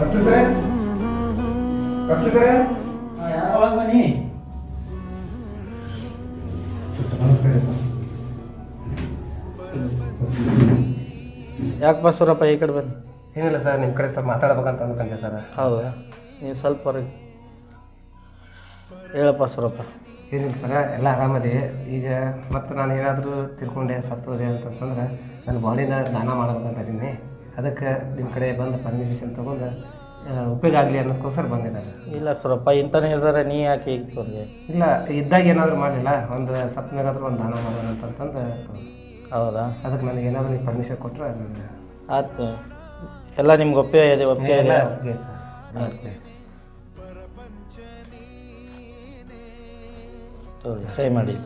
Doctor ಸರೇ doctor ಸರೇ ಯಾವಾಗ ಬನ್ನಿ. ನಮಸ್ಕಾರ. ಯಾಕೆ ಬಸವರಪ್ಪ ಈ ಕಡೆ ಬನ್ನಿ. ಏನಿಲ್ಲ ಸರ್ ನಿಮ್ಮ ಕಡೆ ಸ್ವಲ್ಪ ಮಾತಾಡ್ಬೇಕಂತ ಅಂದ್ಕೊಂಡೆ ಸರ್. ಹೌದಾ? ನೀವು ಸ್ವಲ್ಪ ಹೊರಗೆ ಹೇಳಪ್ಪ ಸೂರಪ್ಪ. ಏನಿಲ್ಲ ಸರ್ ಎಲ್ಲ ಆರಾಮದೆ. ಈಗ ಮತ್ತೆ ನಾನು ಏನಾದರೂ ತಿಳ್ಕೊಂಡೆ ಸತ್ತೋದೆ ಅಂತಂತಂದ್ರೆ ನನ್ನ ಬಾಡಿನ ದಾನ ಮಾಡ್ಬೇಕಂತ ಇದೀನಿ ಅದಕ್ಕೆ ನಿಮ್ಮ ಕಡೆ ಬಂದು ಪರ್ಮಿಷನ್ ತೊಗೊಂಡು ಉಪಯೋಗ ಆಗಲಿ ಅನ್ನೋದಕ್ಕೋಸ್ಕರ ಬಂದೆ ನಾನು. ಇಲ್ಲ ಸರಪ್ಪ ಇಂಥನೇ ಹೇಳಿದ್ರೆ ನೀ ಯಾಕೆ ಈಗ ತೋರಿಗೆ ಇಲ್ಲ ಇದ್ದಾಗ ಏನಾದರೂ ಮಾಡಲಿಲ್ಲ ಒಂದು ಸತ್ತ ಮೇಲಾದ್ರೂ ಒಂದು ದಾನ ಮಾಡೋಣ ಅಂತಂತಂದು ಹೌದಾ? ಅದಕ್ಕೆ ನನಗೆ ಏನಾದರೂ ನೀವು ಪರ್ಮಿಷನ್ ಕೊಟ್ಟರೆ ನನಗೆ ಆಯ್ತು. ಎಲ್ಲ ನಿಮ್ಗೆ ಒಪ್ಪಿಗೆ ಇದೆ ಒಪ್ಪಿಗೆ ಇದೆ. Okay sir okay. ತೋರಿ ಸಹಿ ಮಾಡಿ.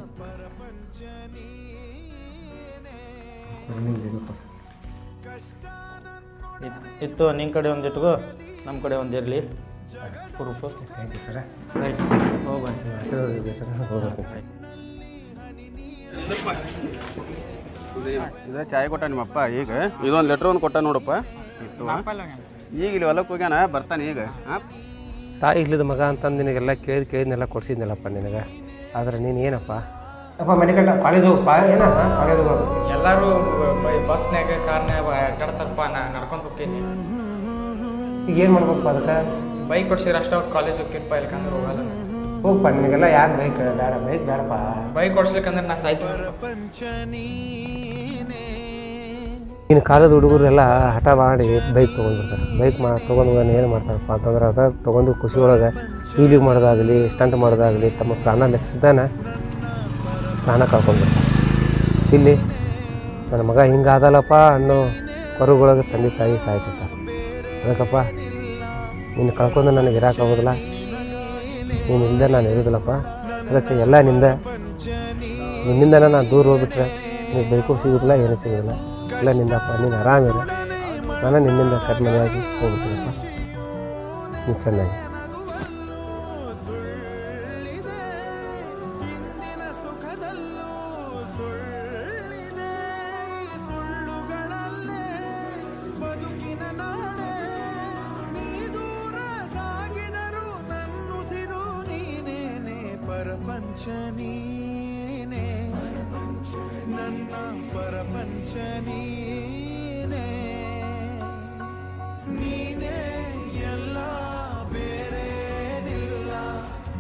ಇತ್ತು ನಿಮ್ಮ ಕಡೆ ಒಂದು ಇಟ್ಕೋ ನಮ್ಮ ಕಡೆ ಒಂದು ಇರಲಿ. Proof thank you sir right ಹೋಗಿ ಸರ್ ಇದು ಚಾಯ್ ಕೊಟ್ಟ ನಿಮ್ಮಪ್ಪ ಈಗ. ಇದೊಂದು ಲೆಟ್ರ್ ಒಂದು ಕೊಟ್ಟ ನೋಡಪ್ಪ. ಇತ್ತು. ಈಗ ಇಲ್ಲಿ ಹೊಲಕ್ಕೆ ಹೋಗ್ಯಾನ ಬರ್ತಾನೆ ಈಗ. ಹಾಂ? ತಾಯಿ ಇಲ್ಲದ ಮಗ ಅಂತಂದು ನಿನಗೆಲ್ಲ ಕೇಳಿದ ಕೇಳಿದ್ನೆಲ್ಲ ಕೊಡ್ಸಿದ್ನಲ್ಲಪ್ಪ ನಿನಗೆ. ಆದ್ರೆ ನೀನು ಏನಪ್ಪ? ಅಪ್ಪ ಮೆಡಿಕಲ್ ಕಾಲೇಜ್ ಹೋಗಪ್ಪ ಏನ? ಕಾಲೇಜ್ ಹೋಗು ಎಲ್ಲರೂ ಬಸ್ನ್ಯಾಗ ಕಾರ್ನ್ಯಾಗ ಅಡ್ಡಾಡ್ತಾರಪ್ಪ ನಾ ನಡ್ಕೊಂತ ಹೋಗ್ತೀನಿ. ಈಗ ಏನು ಮಾಡ್ಬೇಕಪ್ಪ ಅದಕ್ಕೆ? ಬೈಕ್ ಕೊಡ್ಸಿದ್ರೆ ಅಷ್ಟು ಕಾಲೇಜ್ ಹೋಗ್ಕಿನಪ್ಪ ಇಲ್ಕಂದ್ರೆ ಹೋಗಲ್ಲ. ಹೋಗಪ್ಪ ನಿನಗೆಲ್ಲ ಯಾಕೆ ಬೈಕ್? ಬೇಡ ಬೈಕ್ ಬೇಡಪ್ಪ. ಬೈಕ್ ಕೊಡ್ಸ್ಲಿಕ್ಕಂದ್ರೆ ನಾ ಸಾಯ್ತೀನಿ. ಇನ್ನು ಕಾಲದ ಹುಡುಗರು ಎಲ್ಲ ಹಠ ಮಾಡಿ ಬೈಕ್ ತೊಗೊಂಡಿರ್ತಾರೆ ಬೈಕ್ ಮಾ ತೊಗೊಂಡು ಏನು ಮಾಡ್ತಾರಪ್ಪ ಅಂತಂದ್ರೆ ಅದ ತೊಗೊಂಡು ಖುಷಿ ಒಳಗೆ ವೀಲಿಂಗ್ ಮಾಡೋದಾಗಲಿ ಸ್ಟಂಟ್ ಮಾಡೋದಾಗಲಿ ತಮ್ಮ ಪ್ರಾಣ ಲೆಕ್ಕಿಸ್ದಾನ ಪ್ರಾಣ ಕಳ್ಕೊಂಡು. ಇಲ್ಲಿ ನನ್ನ ಮಗ ಹಿಂಗಾದಲ್ಲಪ್ಪ ಅನ್ನೋ ಕೊರಗೊಳಗೆ ತಂದೆ ತಾಯಿ ಸಾಯ್ತಿರ್ತಾರೆ. ಅದಕ್ಕಪ್ಪ, ನಿನ್ನ ಕಳ್ಕೊಂಡು ನನಗೆ ಇರೋಕ್ಕಾಗೋದಿಲ್ಲ ನೀನು ಇಲ್ಲದೆ ನಾನು ಇರೋದಿಲ್ಲಪ್ಪ. ಅದಕ್ಕೆ ಎಲ್ಲ ನಿಂದ ನಿನ್ನಿಂದ ನಾನು ದೂರ ಹೋಗ್ಬಿಟ್ರೆ ನೀನು ಬೈಕು ಸಿಗೋದಿಲ್ಲ, ಏನೂ ಸಿಗೋದಿಲ್ಲ. ಎಲ್ಲ ನಿಂದಪ್ಪ, ನೀನು ಆರಾಮಿಲ್ಲ ನಾನು ನಿನ್ನಿಂದ ಕಡಿಮೆಯಾಗಿ ಹೋಗ್ಬಿಟ್ಟಿನಪ್ಪ. ನೀನು ಚೆನ್ನಾಗಿ. ಪರಪಂಚ ನೀನೇ ನನ್ನ ಪರಪಂಚನೀನೇ. ನೀನೇ ಎಲ್ಲ ಬೇರೇನಿಲ್ಲ.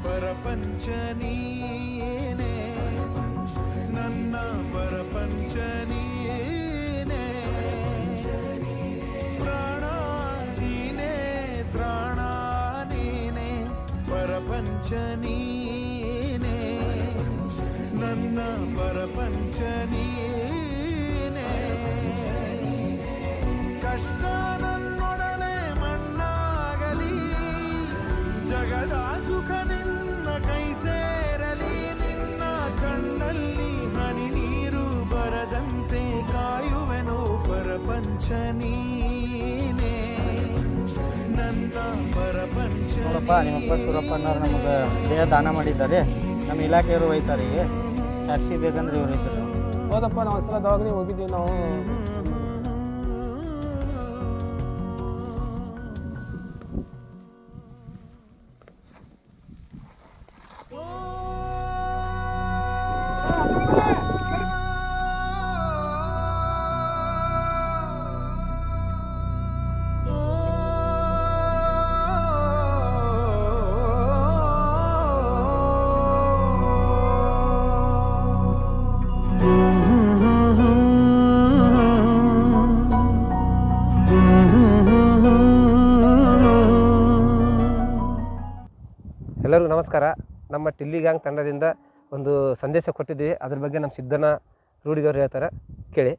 ಪರಪಂಚ ನೀನೇ ನನ್ನ ಪರಪಂಚನೀನೇ. ನೀನೇ ಪ್ರಾಣ ನೀನೇ, ತ್ರಾಣ ನೀನೇ. ಪರಪಂಚನೀ ನನ್ನ ಪರಪಂಚ ನೀನೇ ಕಷ್ಟ ನನ್ನೊಡನೆ ಮಣ್ಣಾಗಲಿ, ಜಗದ ಸುಖ ನಿನ್ನ ಕೈ ಸೇರಲಿ, ನಿನ್ನ ಕಣ್ಣಲ್ಲಿ ಹನಿ ನೀರು ಬರದಂತೆ ಕಾಯುವೆನು ಪರಪಂಚ ನೀನೇ ನನ್ನ ಪರಪಂಚ ನೋಡಪ್ಪ ನಿಮ್ಮಪ್ಪ ಸೂರಪ್ಪನವ್ರು ನಮಗೆ ದೇಹ ದಾನ ಮಾಡಿದ್ದಾರೆ. ನಮ್ಮ ಇಲಾಖೆಯವರು ಒಯ್ತಾರೆ. ಸಾಕ್ಷಿ ಬೇಕಂದ್ರೆ ಇವ್ರು ಇದ್ರು. ಹೌದಪ್ಪ ನಾವು ಒಂದ್ಸಲ ದವಾಖಾನೆ ಹೋಗಿದ್ದೀವಿ ನಾವು. ಎಲ್ಲರಿಗೂ ನಮ್ಮ ಟಿಲ್ಲಿ ಗ್ಯಾಂಗ್ ತಂಡದಿಂದ ಒಂದು ಸಂದೇಶ ಕೊಟ್ಟಿದ್ದೀವಿ. ಅದ್ರ ಬಗ್ಗೆ ನಮ್ಮ ಸಿದ್ದನ ರೂಢಿಗವ್ರು ಹೇಳ್ತಾರೆ. ಕೇಳಿ.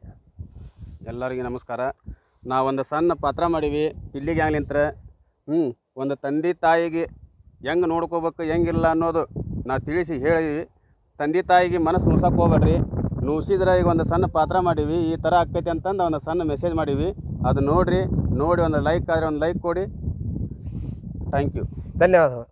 ಎಲ್ಲರಿಗೂ ನಮಸ್ಕಾರ. ನಾವೊಂದು ಸಣ್ಣ ಪಾತ್ರ ಮಾಡೀವಿ. ಟಿಲ್ಲಿ ಗ್ಯಾಂಗ್ಲಿಂತ್ರ ಹ್ಞೂ ಒಂದು ತಂದೆ ತಾಯಿಗೆ ಹೆಂಗೆ ನೋಡ್ಕೋಬೇಕು ಹೆಂಗಿಲ್ಲ ಅನ್ನೋದು ನಾವು ತಿಳಿಸಿ ಹೇಳಿವಿ ತಂದೆ ತಾಯಿಗೆ ಮನಸ್ಸು ನುಸಕ್ಕೆ ಹೋಗ್ಬೇಡ್ರಿ. ನುಸಿದ್ರೆ ಈಗ ಒಂದು ಸಣ್ಣ ಪಾತ್ರ ಮಾಡೀವಿ. ಈ ಥರ ಆಗ್ತೈತೆ ಅಂತಂದು ಒಂದು ಸಣ್ಣ ಮೆಸೇಜ್ ಮಾಡೀವಿ. ಅದು ನೋಡಿರಿ. ನೋಡಿ ಒಂದು ಲೈಕ್ ಆದರೆ ಒಂದು ಲೈಕ್ ಕೊಡಿ. ಥ್ಯಾಂಕ್ ಯು ಧನ್ಯವಾದಗಳು.